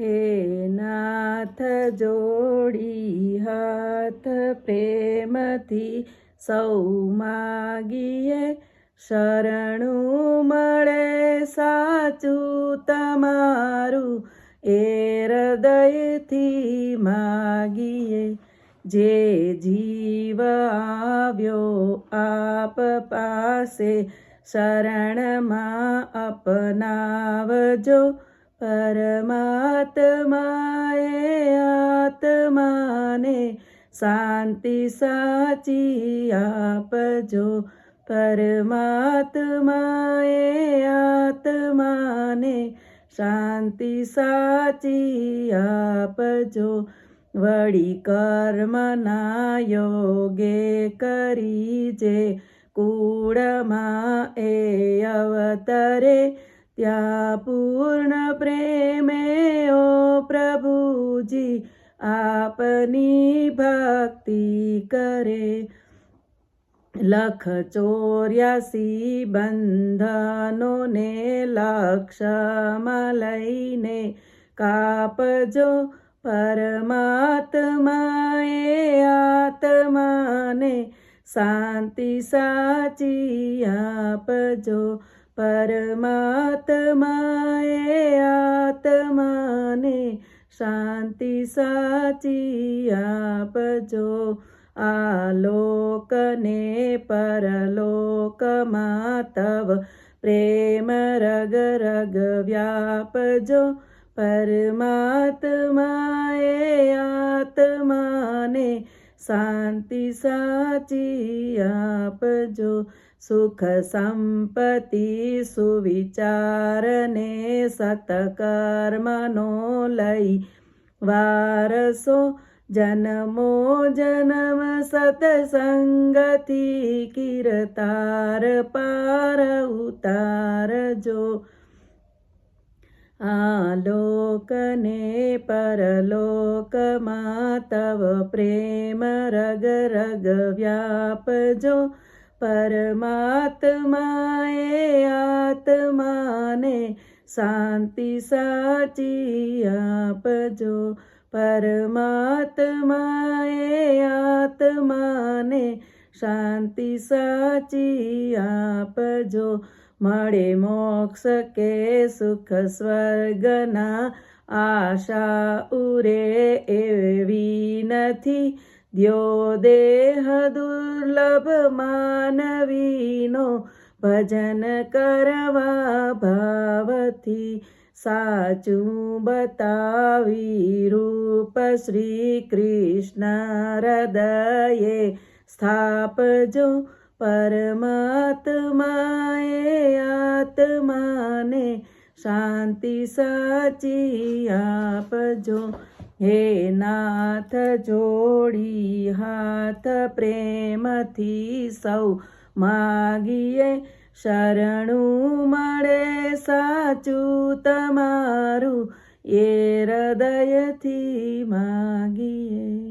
હે નાથ જોડી હાથ પ્રેમથી સૌ માગીએ, શરણું મળે સાચું તમારું, એ હૃદયથી માગીએ. જે જીવ આવ્યો આપ પાસે, શરણમાં અપનાવજો. પરમાત્માએ આત્માને શાંતિ સાચી આપજો. પરમાત્માએ આત્માને શાંતિ સાચી આપજો. વળી કર્મના યોગે કરી જે કૂળમાં એ અવતરે ત્યાં પૂર્ણ પ્રેમે ઓ પ્રભુજી આપની ભક્તિ કરે લખ ચોર્યાસી બંધનોને લક્ષમાં લઈને કાપજો પરમાત્માએ આત્માને શાંતિ સાચી આપજો પરમાત્માએ આત્માને શાંતિ સાચી આપજો. આલોકને પરલોકમાં તવ પ્રેમ રગ રગ વ્યાપજો. પરમાત્માએ આત્માને શાંતિ સાચી આપજો. સુખ સંપત્તિ સુવિચારને સતકર્મનો લઈ વારસો જન્મો જન્મ સતસંગતિ કીર્તાર પાર ઉતારજો આલોકને પરલોકમાં તવ પ્રેમ રગ રગ વ્યાપજો પરમાત્માએ આત્માને શાંતિ સાચી આપજો. પરમાત્માએ આત્માને શાંતિ સાચી આપજો. મળે મોક્ષ કે સુખ સ્વર્ગના આશા ઉરે એવી નથી. દ્યો દેહ દુર્લભ માનવીનો ભજન કરવા ભાવથી સાચું બતાવી રૂપ શ્રી કૃષ્ણ હૃદયે સ્થાપજો પરમાત્માએ આત્માને શાંતિ સાચી આપજો હે નાથ જોડી હાથ પ્રેમથી સૌ માગીએ શરણું મળે સાચું તમારું એ હૃદયથી માગીએ.